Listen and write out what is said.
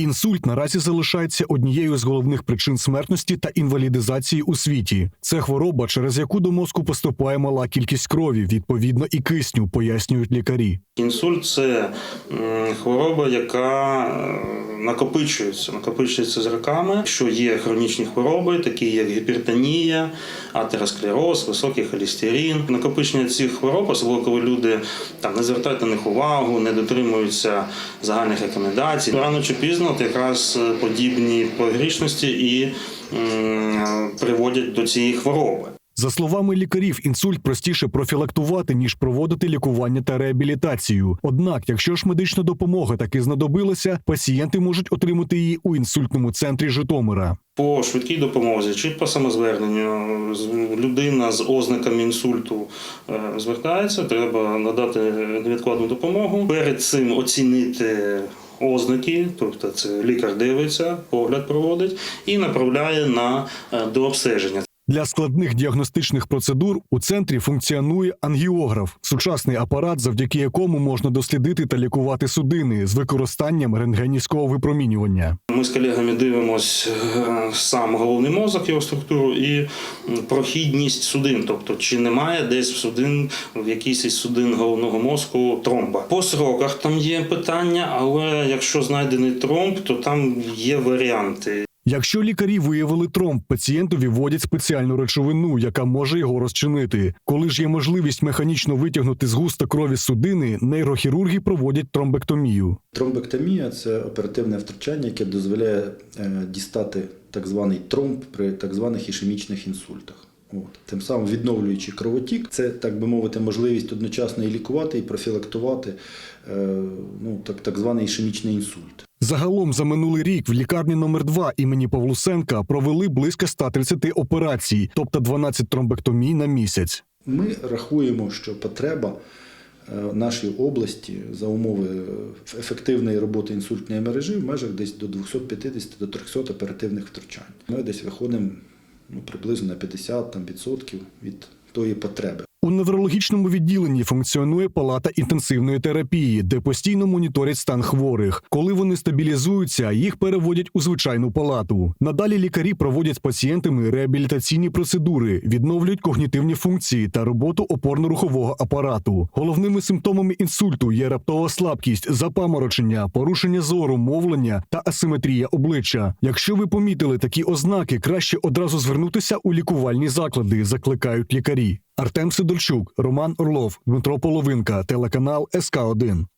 Інсульт наразі залишається однією з головних причин смертності та інвалідизації у світі. Це хвороба, через яку до мозку поступає мала кількість крові, відповідно і кисню, пояснюють лікарі. Інсульт це хвороба, яка е, накопичується, накопичується з роками. Що є хронічні хвороби, такі як гіпертонія, атеросклероз, високий холестерин. Накопичення цих хвороб, особливо коли люди там не звертають на них увагу, не дотримуються загальних рекомендацій. Рано чи пізно от якраз е, подібні погрішності і приводять до цієї хвороби. За словами лікарів, інсульт простіше профілактувати ніж проводити лікування та реабілітацію. Однак, якщо ж медична допомога таки знадобилася, пацієнти можуть отримати її у інсультному центрі Житомира. По швидкій допомозі чи по самозверненню людина з ознаками інсульту е, звертається, треба надати невідкладну допомогу. Перед цим оцінити ознаки, тобто це лікар дивиться, погляд проводить і направляє на е, дообстеження. Для складних діагностичних процедур у центрі функціонує ангіограф сучасний апарат, завдяки якому можна дослідити та лікувати судини з використанням рентгенівського випромінювання. Ми з колегами дивимося сам головний мозок, його структуру і прохідність судин, тобто чи немає десь в судин в якійсь із судин головного мозку тромба. По сроках там є питання, але якщо знайдений тромб, то там є варіанти. Якщо лікарі виявили тромб, пацієнтові вводять спеціальну речовину, яка може його розчинити. Коли ж є можливість механічно витягнути з густа крові судини, нейрохірурги проводять тромбектомію. Тромбектомія це оперативне втручання, яке дозволяє е, дістати так званий тромб при так званих ішемічних інсультах. От. Тим самим відновлюючи кровотік, це, так би мовити, можливість одночасно і лікувати, і профілактувати е, ну, так, так званий ішемічний інсульт. Загалом за минулий рік в лікарні номер 2 імені Павлусенка провели близько 130 операцій, тобто 12 тромбектомій на місяць. Ми рахуємо, що потреба е, в нашій області за умови е, ефективної роботи інсультної мережі в межах десь до 250 до 300 оперативних втручань. Ми десь виходимо ну, приблизно на 50 там, відсотків від тої потреби. У неврологічному відділенні функціонує палата інтенсивної терапії, де постійно моніторять стан хворих. Коли вони стабілізуються, їх переводять у звичайну палату. Надалі лікарі проводять з пацієнтами реабілітаційні процедури, відновлюють когнітивні функції та роботу опорно-рухового апарату. Головними симптомами інсульту є раптова слабкість, запаморочення, порушення зору, мовлення та асиметрія обличчя. Якщо ви помітили такі ознаки, краще одразу звернутися у лікувальні заклади, закликають лікарі. Артем Сидорчук, Роман Орлов, Дмитро Половинка, телеканал СК 1